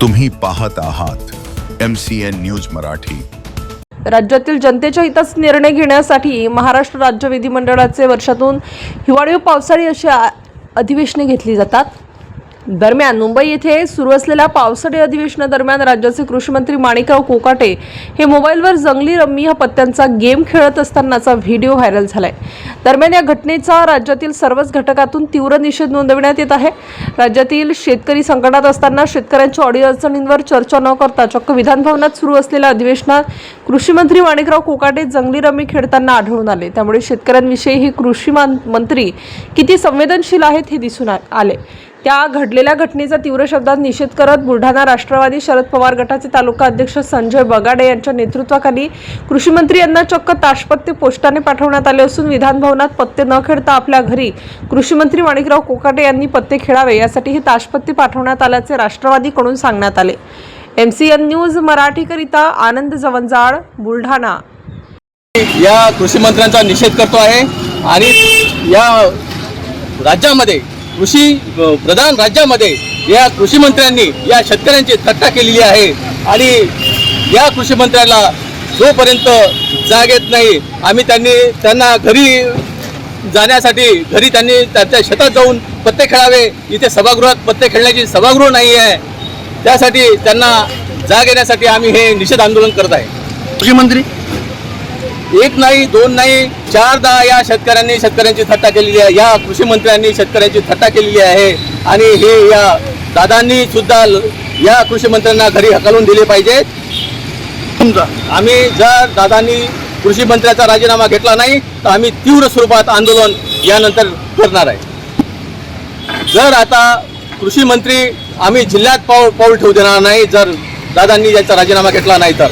तुम्ही पाहत आहात M C N news Marathi. राज्यातील जनतेच्या हिताच निर्णय घेण्यासाठी महाराष्ट्र राज्य विधिमंडळाचे वर्षातून हिवाळी पावसाळी अशी अधिवेशने घेतली जातात. दरम्यान मुंबई येथे सुरू असलेल्या पावसाळी अधिवेशनादरम्यान राज्याचे कृषीमंत्री माणिकराव कोकाटे हे मोबाईलवर जंगली रम्मी या पत्त्यांचा गेम खेळत असतानाचा व्हिडिओ व्हायरल झालाय. दरम्यान या घटनेचा राज्यातील सर्वच घटकातून तीव्र निषेध नोंदविण्यात येत आहे. राज्यातील शेतकरी संकटात असताना शेतकऱ्यांच्या अडीअडचणींवर चर्चा न करता चक्क विधानभवनात सुरू असलेल्या अधिवेशनात कृषी मंत्री माणिकराव कोकाटे जंगली रमी खेळताना आढळून आले. त्यामुळे शेतकऱ्यांविषयी ही कृषी मान- मंत्री किती संवेदनशील आहेत हे दिसून आले. त्या घडलेल्या घटनेचा तीव्र शब्दात निषेध करत बुलढाणा राष्ट्रवादी शरद पवार गटाचे तालुका अध्यक्ष संजय बगाडे यांच्या नेतृत्वाखाली कृषी मंत्री यांना चक्क ताशपत्ते पोस्टाने पाठवण्यात आले असून विधानभवनात पत्ते न खेळता आपल्या घरी कृषी मंत्री माणिकराव कोकाटे यांनी पत्ते खेळावे यासाठी हे ताशपत्ते पाठवण्यात आल्याचे राष्ट्रवादीकडून सांगण्यात आले. एम सी एन न्यूज मराठीकरिता आनंद जवंजाळ बुलढाणा. या कृषी मंत्र्यांचा निषेध करतो आहे आणि या राज्यामध्ये कृषी प्रधान राज्यामध्ये या कृषी मंत्र्यांनी या शेतकऱ्यांची थट्टा केलेली आहे आणि या कृषी मंत्र्याला जोपर्यंत जाग येत नाही आम्ही त्यांनी त्यांना घरी जाण्यासाठी घरी त्यांनी त्यांच्या शेतात जाऊन पत्ते खेळावे. इथे सभागृहात पत्ते खेळण्याची सभागृह नाही आहे. त्यासाठी त्यांना जाग येण्यासाठी आम्ही हे निषेध आंदोलन करत आहे. कृषी मंत्री? एक नाही दोन नाही चारदा या शेतकऱ्यांनी शेतकऱ्यांची थट्टा केलेली आहे. या कृषी मंत्र्यांनी शेतकऱ्यांची थट्टा केलेली आहे. आणि हे या दादांनी सुद्धा या कृषी मंत्र्यांना घरी हकलून दिले पाहिजे. तुमचा? आम्ही जर दादांनी कृषी मंत्र्याचा राजीनामा घेतला नाही तर आम्ही तीव्र स्वरूपात आंदोलन यानंतर करणार आहे. जर आता कृषी मंत्री आम्ही जिल्ह्यात पाऊल पाऊल ठेवू देणार नाही. जर दादांनी याचा राजीनामा घेतला नाही तर.